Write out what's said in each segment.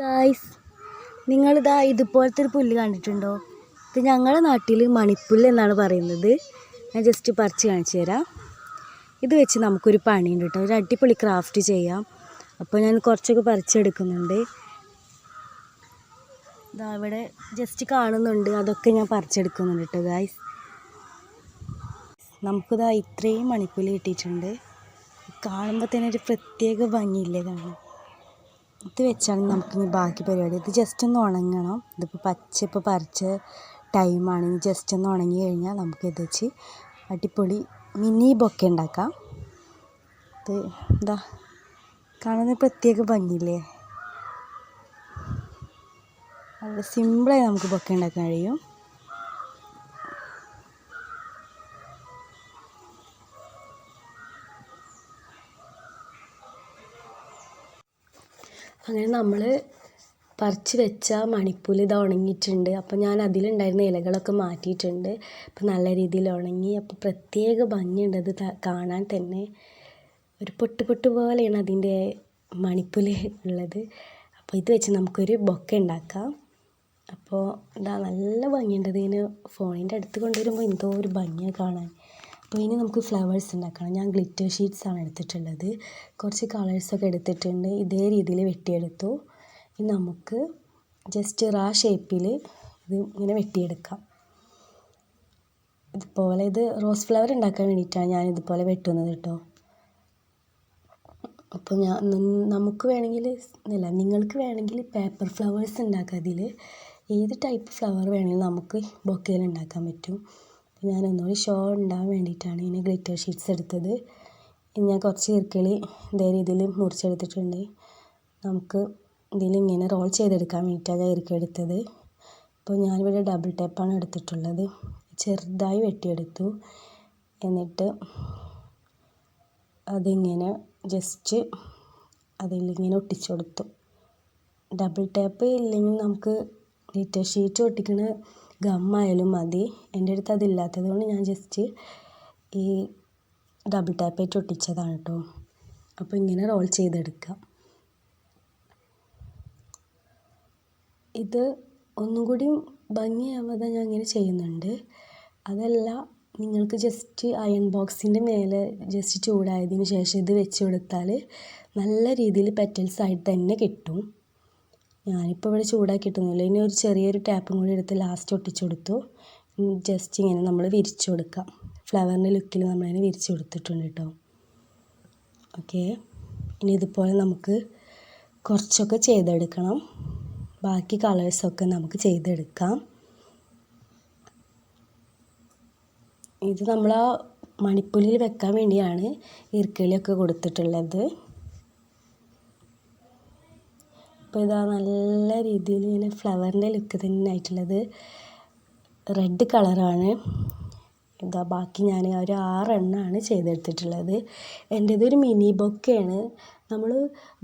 Guys നിങ്ങളിതാ ഇതുപോലത്തെ ഒരു പുല്ല് കണ്ടിട്ടുണ്ടോ? ഇത് ഞങ്ങളുടെ നാട്ടിൽ മണിപ്പുല്ല് എന്നാണ് പറയുന്നത്. ഞാൻ ജസ്റ്റ് പറിച്ച് കാണിച്ചു തരാം. ഇത് വെച്ച് നമുക്കൊരു പണിയുണ്ട് കേട്ടോ. ഒരു അടിപൊളി ക്രാഫ്റ്റ് ചെയ്യാം. അപ്പോൾ ഞാൻ കുറച്ചൊക്കെ പറിച്ചെടുക്കുന്നുണ്ട്. ഇതാ ഇവിടെ ജസ്റ്റ് കാണുന്നുണ്ട്. അതൊക്കെ ഞാൻ പറിച്ചെടുക്കുന്നുണ്ട് കേട്ടോ ഗായ്സ് നമുക്കിതാ ഇത്രയും മണിപ്പുല്ല് കിട്ടിയിട്ടുണ്ട്. കാണുമ്പോൾ തന്നെ ഒരു പ്രത്യേക ഭംഗിയില്ലേ കാണാൻ. ഇത് വെച്ചാണ് നമുക്ക് ഇനി ബാക്കി പരിപാടി. ഇത് ജസ്റ്റ് ഒന്ന് ഉണങ്ങണം. ഇതിപ്പോൾ പച്ച ഇപ്പോൾ പറിച്ച ടൈമാണ് ഇനി ജസ്റ്റ് ഒന്ന് ഉണങ്ങി കഴിഞ്ഞാൽ നമുക്ക് ഇത് വെച്ച് അടിപൊളി മിനി ബൊക്കെ ഉണ്ടാക്കാം. ഇത് എന്താ? കാണുന്ന പ്രത്യേക ഭംഗിയില്ലേ? നല്ല സിമ്പിളായി നമുക്ക് ബൊക്കെ ഉണ്ടാക്കാൻ കഴിയും. അങ്ങനെ നമ്മൾ പറിച്ച് വെച്ച മണിപ്പൂൽ ഇത് ഉണങ്ങിയിട്ടുണ്ട്. അപ്പോൾ ഞാൻ അതിലുണ്ടായിരുന്ന ഇലകളൊക്കെ മാറ്റിയിട്ടുണ്ട്. അപ്പോൾ നല്ല രീതിയിൽ ഉണങ്ങി. അപ്പോൾ പ്രത്യേക ഭംഗിയുണ്ട് അത് കാണാൻ തന്നെ. ഒരു പൊട്ട് പൊട്ട് പോലെയാണ് അതിന്റെ മണിപ്പൂൽ ഉള്ളത്. അപ്പോൾ ഇത് വെച്ച് നമുക്കൊരു ബൊക്കെ ഉണ്ടാക്കാം. അപ്പോൾ ഇതാ നല്ല ഭംഗിയുണ്ട്. ഇതിന് ഫോണിന്റെ അടുത്ത് കൊണ്ടുവരുമ്പോൾ എന്തോ ഒരു ഭംഗിയാണ് കാണാൻ. അപ്പോൾ ഇനി നമുക്ക് ഫ്ലവേഴ്സ് ഉണ്ടാക്കണം. ഞാൻ ഗ്ലിറ്റർ ഷീറ്റ്സ് ആണ് എടുത്തിട്ടുള്ളത്. കുറച്ച് കളേഴ്സൊക്കെ എടുത്തിട്ടുണ്ട്. ഇതേ രീതിയിൽ വെട്ടിയെടുത്തു. ഇനി നമുക്ക് ജസ്റ്റ് റാ ഷേപ്പിൽ ഇത് ഇങ്ങനെ വെട്ടിയെടുക്കാം. ഇതുപോലെ ഇത് റോസ് ഫ്ലവർ ഉണ്ടാക്കാൻ വേണ്ടിയിട്ടാണ് ഞാൻ ഇതുപോലെ വെട്ടുന്നത് കേട്ടോ. അപ്പോൾ ഞാൻ നമുക്ക് വേണമെങ്കിൽ അല്ല നിങ്ങൾക്ക് വേണമെങ്കിൽ പേപ്പർ ഫ്ലവേഴ്സ് ഉണ്ടാക്കാം അതിൽ ഏത് ടൈപ്പ് ഫ്ലവർ വേണമെങ്കിലും നമുക്ക് ബൊക്കയിൽ ഉണ്ടാക്കാൻ പറ്റും. അപ്പോൾ ഞാൻ ഒന്നുകൂടി ഷോ ഉണ്ടാകാൻ വേണ്ടിയിട്ടാണ് ഇങ്ങനെ ഗ്ലിറ്റർ ഷീറ്റ്സ് എടുത്തത്. ഞാൻ കുറച്ച് ഈർക്കിളി ഇതേ രീതിയിൽ മുറിച്ചെടുത്തിട്ടുണ്ട്. നമുക്ക് ഇതിൽ ഇങ്ങനെ റോൾ ചെയ്തെടുക്കാൻ വേണ്ടിയിട്ടാണ് ഞാൻ ഈർക്കിളി എടുത്തത്. അപ്പോൾ ഞാനിവിടെ ഡബിൾ ടേപ്പാണ് എടുത്തിട്ടുള്ളത്. ചെറുതായി വെട്ടിയെടുത്തു. എന്നിട്ട് അതിങ്ങനെ ജസ്റ്റ് അതിലിങ്ങനെ ഒട്ടിച്ചു കൊടുത്തു. ഡബിൾ ടാപ്പ് ഇല്ലെങ്കിൽ നമുക്ക് ഗ്ലിറ്റർ ഷീറ്റ് ഒട്ടിക്കണ ഗമ്മായാലും മതി. എന്റെ അടുത്ത് അതില്ലാത്തത് കൊണ്ട് ഞാൻ ജസ്റ്റ് ഈ ഡബിൾ ടാപ്പായിട്ട് ഒട്ടിച്ചതാണ് കേട്ടോ അപ്പോൾ ഇങ്ങനെ റോൾ ചെയ്തെടുക്കാം. ഇത് ഒന്നും കൂടി ഭംഗിയാവാതെ ഞാൻ ഇങ്ങനെ ചെയ്യുന്നുണ്ട്. അതല്ല നിങ്ങൾക്ക് ജസ്റ്റ് അയൺ ബോക്സിന്റെ മേലെ ജസ്റ്റ് ചൂടായതിന് ശേഷം ഇത് വെച്ച് കൊടുത്താൽ നല്ല രീതിയിൽ പെറ്റൽസ് ആയിട്ട് തന്നെ കിട്ടും. ഞാനിപ്പോൾ ഇവിടെ ചൂടാക്കിയിട്ടൊന്നുമില്ല. ഇനി ഒരു ചെറിയൊരു ടാപ്പും കൂടി എടുത്ത് ലാസ്റ്റ് ഒട്ടിച്ചു കൊടുത്തു. ജസ്റ്റ് ഇങ്ങനെ നമ്മൾ വിരിച്ചു കൊടുക്കാം. ഫ്ലവറിന്റെ ലുക്കിൽ നമ്മളതിനെ വിരിച്ചു കൊടുത്തിട്ടുണ്ട് കേട്ടോ ഓക്കെ ഇനി ഇതുപോലെ നമുക്ക് കുറച്ചൊക്കെ ചെയ്തെടുക്കണം. ബാക്കി കളേഴ്സൊക്കെ നമുക്ക് ചെയ്തെടുക്കാം. ഇത് നമ്മൾ മണിപ്പുലിയിൽ വെക്കാൻ വേണ്ടിയാണ് ഈർക്കിളിയൊക്കെ കൊടുത്തിട്ടുള്ളത്. അപ്പോൾ ഇതാ നല്ല രീതിയിൽ ഇങ്ങനെ ഫ്ലവറിന്റെ ലുക്ക് തന്നെ ആയിട്ടുള്ളത് റെഡ് കളറാണ്. ഇതാ ബാക്കി ഞാൻ ഒരു ആറെണ്ണമാണ് ചെയ്തെടുത്തിട്ടുള്ളത്. എന്റേത് ഒരു മിനി ബൊക്കെയാണ്. നമ്മൾ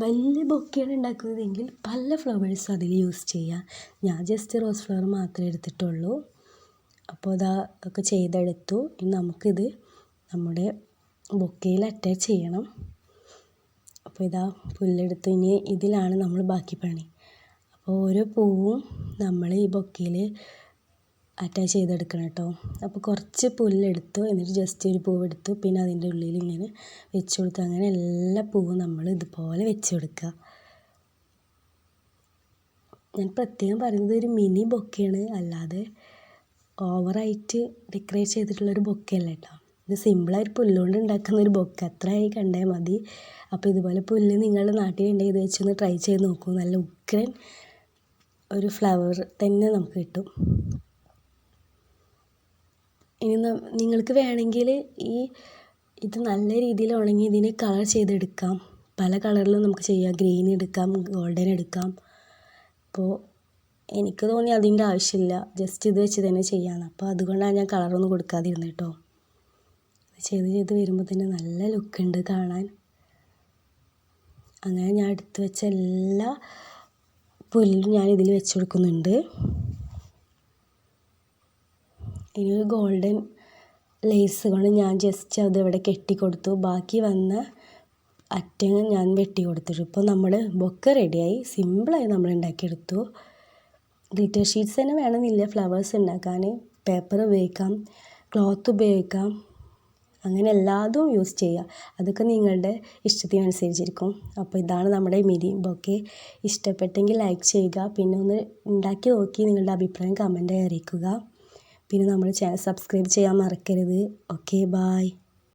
വലിയ ബൊക്കെയാണ് ഉണ്ടാക്കുന്നതെങ്കിൽ പല ഫ്ലവേഴ്സ് അതിൽ യൂസ് ചെയ്യാം. ഞാൻ ജസ്റ്റ് റോസ് ഫ്ലവർ മാത്രമേ എടുത്തിട്ടുള്ളൂ. അപ്പോൾ ഇതാ ഒക്കെ ചെയ്തെടുത്തു. ഇനി നമുക്കിത് നമ്മുടെ ബൊക്കയിൽ അറ്റാച്ച് ചെയ്യണം. അപ്പോൾ ഇതാ പുല്ലെടുത്ത് ഇനി ഇതിലാണ് നമ്മൾ ബാക്കി പണി. അപ്പോൾ ഓരോ പൂവും നമ്മൾ ഈ ബൊക്കയിൽ അറ്റാച്ച് ചെയ്തെടുക്കണം കേട്ടോ. അപ്പോൾ കുറച്ച് പുല്ലെടുത്തു എന്നിട്ട് ജസ്റ്റ് ഒരു പൂവെടുത്തു. പിന്നെ അതിന്റെ ഉള്ളിൽ ഇങ്ങനെ വെച്ച് കൊടുക്കുക. അങ്ങനെ എല്ലാ പൂവും നമ്മൾ ഇതുപോലെ വെച്ച് കൊടുക്കുക. ഞാൻ പ്രത്യേകം പറയുന്നത് ഒരു മിനി ബൊക്കെയാണ്. അല്ലാതെ ഓവറായിട്ട് ഡെക്കറേറ്റ് ചെയ്തിട്ടുള്ളൊരു ബൊക്കെയല്ല കേട്ടോ. ഇത് സിമ്പിളായിട്ട് പുല്ലുകൊണ്ട് ഉണ്ടാക്കുന്ന ഒരു ബൊക്കെ അത്രയായി കണ്ടാൽ മതി. അപ്പോൾ ഇതുപോലെ പുല്ല് നിങ്ങളുടെ നാട്ടിലുണ്ടെങ്കിൽ ഇത് വെച്ചൊന്ന് ട്രൈ ചെയ്ത് നോക്കൂ. നല്ല ഉഗ്രൻ ഒരു ഫ്ലവർ തന്നെ നമുക്ക് കിട്ടും. ഇനി നിങ്ങൾക്ക് വേണമെങ്കിൽ ഈ ഇത് നല്ല രീതിയിൽ ഉണങ്ങി ഇതിനെ കളർ ചെയ്തെടുക്കാം. പല കളറിലും നമുക്ക് ചെയ്യാം. ഗ്രീൻ എടുക്കാം ഗോൾഡൻ എടുക്കാം. അപ്പോൾ എനിക്ക് തോന്നി അതിന്റെ ആവശ്യമില്ല. ജസ്റ്റ് ഇത് വെച്ച് തന്നെ ചെയ്യാമെന്ന് അപ്പോൾ അതുകൊണ്ടാണ് ഞാൻ കളറൊന്നും കൊടുക്കാതിരുന്നത് കേട്ടോ. ചെയ്ത് ചെയ്ത് വരുമ്പോൾ തന്നെ നല്ല ലുക്കുണ്ട് കാണാൻ. അങ്ങനെ ഞാൻ എടുത്ത് വെച്ച എല്ലാ പുല്ലും ഞാൻ ഇതിൽ വെച്ച് കൊടുക്കുന്നുണ്ട്. ഇനി ഒരു ഗോൾഡൻ ലേസ് കൊണ്ട് ഞാൻ ജസ്റ്റ് അത് ഇവിടെ കെട്ടിക്കൊടുത്തു ബാക്കി വന്ന അറ്റങ്ങൾ ഞാൻ വെട്ടി കൊടുത്തിട്ടു. ഇപ്പോൾ നമ്മൾ ബൊക്ക റെഡിയായി സിമ്പിളായി നമ്മൾ ഉണ്ടാക്കിയെടുത്തു ഗ്ലിറ്റർ ഷീറ്റ്സ് തന്നെ വേണമെന്നില്ല. ഫ്ലവേഴ്സ് ഉണ്ടാക്കാൻ പേപ്പർ ഉപയോഗിക്കാം. ക്ലോത്ത് ഉപയോഗിക്കാം. അങ്ങനെ എല്ലാതും യൂസ് ചെയ്യുക. അതൊക്കെ നിങ്ങളുടെ ഇഷ്ടത്തിനനുസരിച്ചിരിക്കും അപ്പോൾ ഇതാണ് നമ്മുടെ മിനി. ബൊക്കെ ഇഷ്ടപ്പെട്ടെങ്കിൽ ലൈക്ക് ചെയ്യുക. പിന്നെ ഒന്ന് ഉണ്ടാക്കി നോക്കി നിങ്ങളുടെ അഭിപ്രായം കമന്റായി അറിയിക്കുക. പിന്നെ നമ്മുടെ ചാനൽ സബ്സ്ക്രൈബ് ചെയ്യാൻ മറക്കരുത്. Okay bye